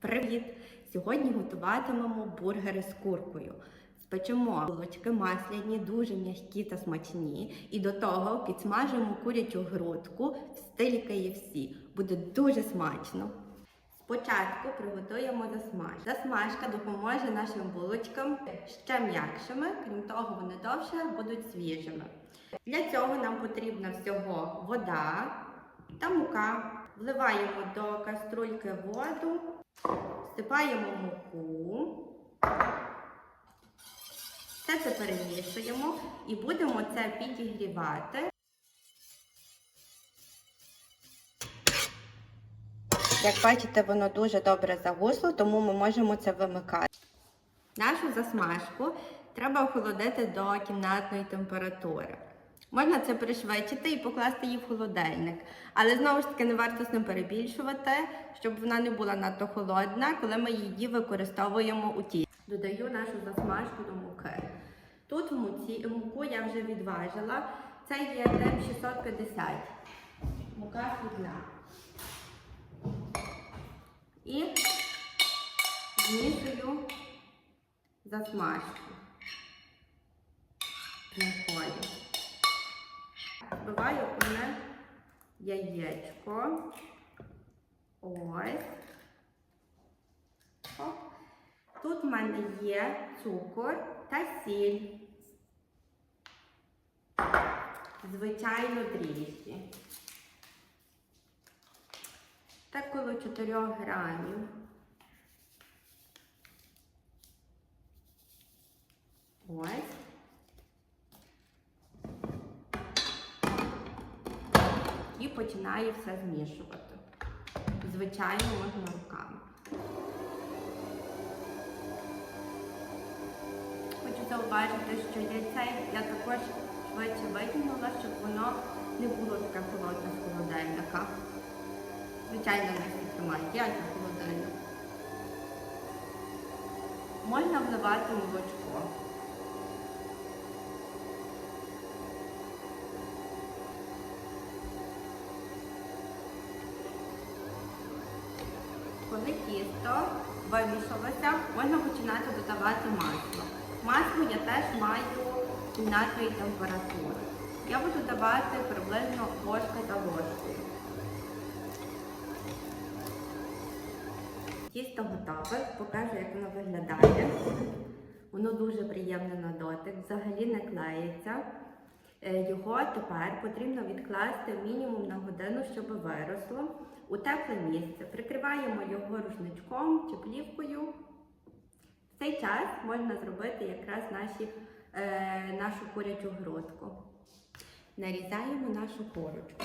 Привіт! Сьогодні готуватимемо бургери з куркою. Спечемо булочки масляні, дуже м'які та смачні. І до того підсмажимо курячу грудку в стилі KFC. Буде дуже смачно. Спочатку приготуємо засмаж. Засмажка допоможе нашим булочкам ще м'якшими, крім того, вони довше будуть свіжими. Для цього нам потрібна всього вода та мука. Вливаємо до каструльки воду, всипаємо муку. Все це перемішуємо і будемо це підігрівати. Як бачите, воно дуже добре загусло, тому ми можемо це вимикати. Нашу засмажку треба охолодити до кімнатної температури. Можна це пришвидшити і покласти її в холодильник. Але знову ж таки не варто з ним перебільшувати, щоб вона не була надто холодна, коли ми її використовуємо у тісті. Додаю нашу засмажку до муки. Тут муці, муку я вже відважила. Це є тем 650. Мука хлібна. І змішую засмажку. Мукою. Збиваю одне яєчко. Ось. Оп. Тут в мене є цукор та сіль. Звичайно, дріжджі. Так коло 4 грамів. Ось. І починаю все змішувати. Звичайно, можна руками. Хочу зауважити, що яйце я також швидше витягнула, щоб воно не було таке холодне з холодильника. Звичайно, не тримають яйця в холодильник. Можна вливати молочко. Коли тісто вимішалося, можна починати додавати масло. Масло я теж маю кімнатної температури. Я буду давати приблизно ложка за ложкою. Тісто готове, покажу, як воно виглядає. Воно дуже приємне на дотик, взагалі не клеїться. Е, Його тепер потрібно відкласти мінімум на годину, щоб виросло у тепле місце. Прикриваємо його рушничком чи плівкою. В цей час можна зробити якраз наші, е, нашу курячу грудку. Нарізаємо нашу курочку.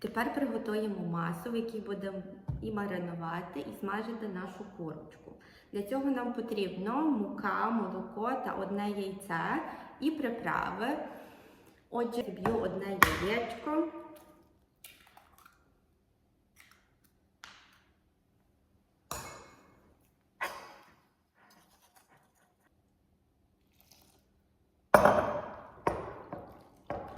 Тепер приготуємо масу, в якій будемо і маринувати, і смажити нашу курочку. Для цього нам потрібно мука, молоко та одне яйце і приправи. Отже, б'ю одне яєчко.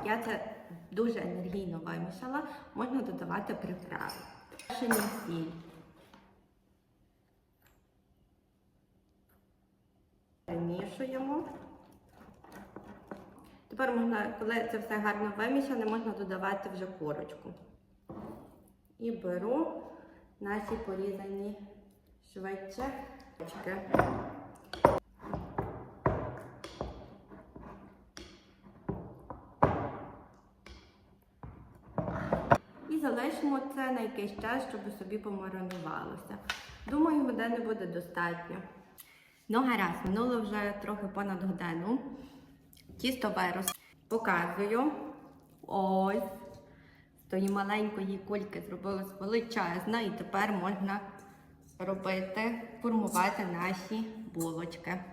Я це дуже енергійно вимішала, можна додавати приправи. Перший сіль. Перемішуємо. Тепер можна, коли це все гарно вимішане, можна додавати вже курочку. І беру наші порізані швидше. Залишимо це на якийсь час, щоб собі помаринувалося. Думаю, години буде достатньо. Ну, гаразд, минуло вже трохи понад годину. Тісто вирос. Показую. Ось. З тої маленької кульки зробилось величезна, і тепер можна робити, формувати наші булочки.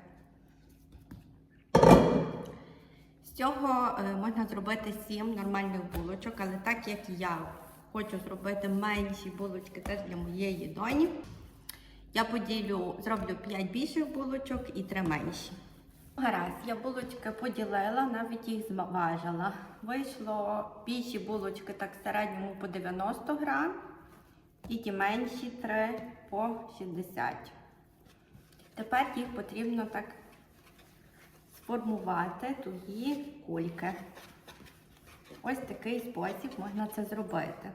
З цього е, можна зробити 7 нормальних булочок, але так як я хочу зробити менші булочки теж для моєї доні, я поділю, зроблю 5 більших булочок і 3 менші. Гаразд, я булочки поділила, навіть їх зважила. Вийшло більші булочки так в середньому по 90 грам, і ті менші 3 по 60. Тепер їх потрібно так сформувати тугі кульки. Ось такий спосіб можна це зробити.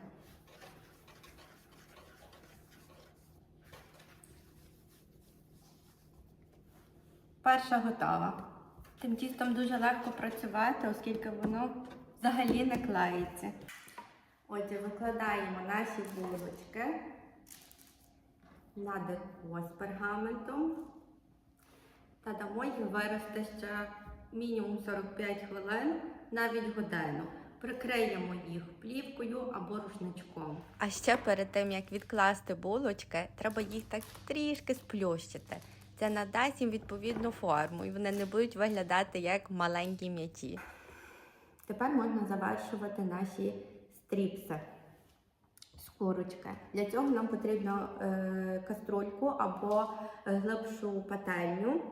Перша готова. Тим тістом дуже легко працювати, оскільки воно взагалі не клеїться. Отже, викладаємо наші булочки на деко з пергаментом та дамо їм вирости ще мінімум 45 хвилин, навіть годину. Прикриємо їх плівкою або рушничком. А ще перед тим як відкласти булочки, треба їх так трішки сплющити. Це надасть їм відповідну форму, і вони не будуть виглядати як маленькі м'ячі. Тепер можна завершувати наші стріпси з курочки. Для цього нам потрібно е, каструльку або е, глибшу пательню,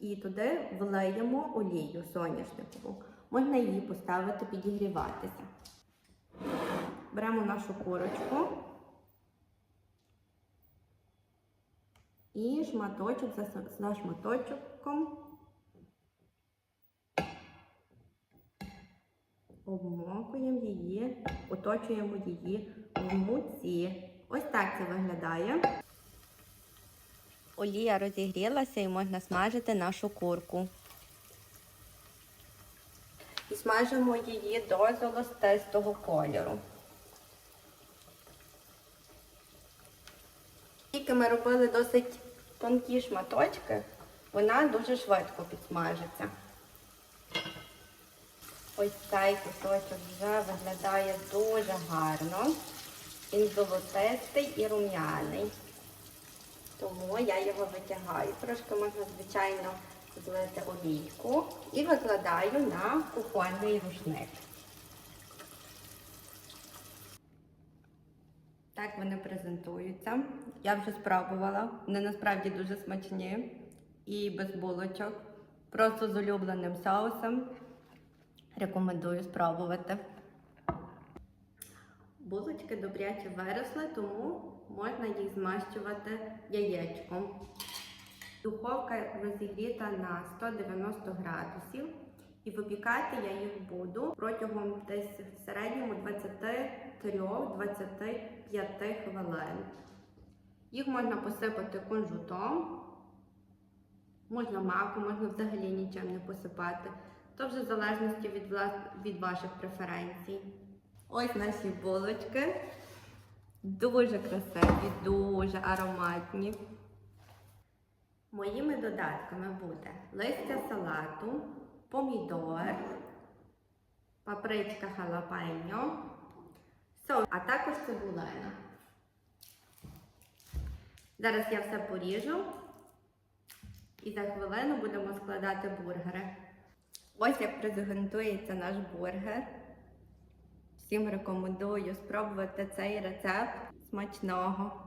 і туди влиємо олію соняшникову. Можна її поставити підігріватися. Беремо нашу курочку і шматочок за шматочком обмокуємо її, оточуємо її в муці. Ось так це виглядає. Олія розігрілася і можна смажити нашу курку. Смажимо її до золотистого кольору. Тільки ми робили досить тонкі шматочки, вона дуже швидко підсмажиться. Ось цей кусочок вже виглядає дуже гарно. Він золотистий і рум'яний. Тому я його витягаю. Трошки можна, звичайно, злити олійку і викладаю на кухонний рушник. Так вони презентуються. Я вже спробувала. Вони насправді дуже смачні і без булочок. Просто з улюбленим соусом. Рекомендую спробувати. Булочки добряче виросли, тому можна їх змащувати яєчком. Духовка розігріта на 190 градусів. І випікати я їх буду протягом десь в середньому 23-25 хвилин. Їх можна посипати кунжутом, можна маком, можна взагалі нічим не посипати. То вже в залежності від, вла- від ваших преференцій. Ось наші булочки. Дуже красиві, дуже ароматні. Моїми додатками буде листя салату, помідор, папричка халапеньо, соус, а також цибулина. Зараз я все поріжу і за хвилину будемо складати бургери. Ось як презентується наш бургер. Всім рекомендую спробувати цей рецепт смачного.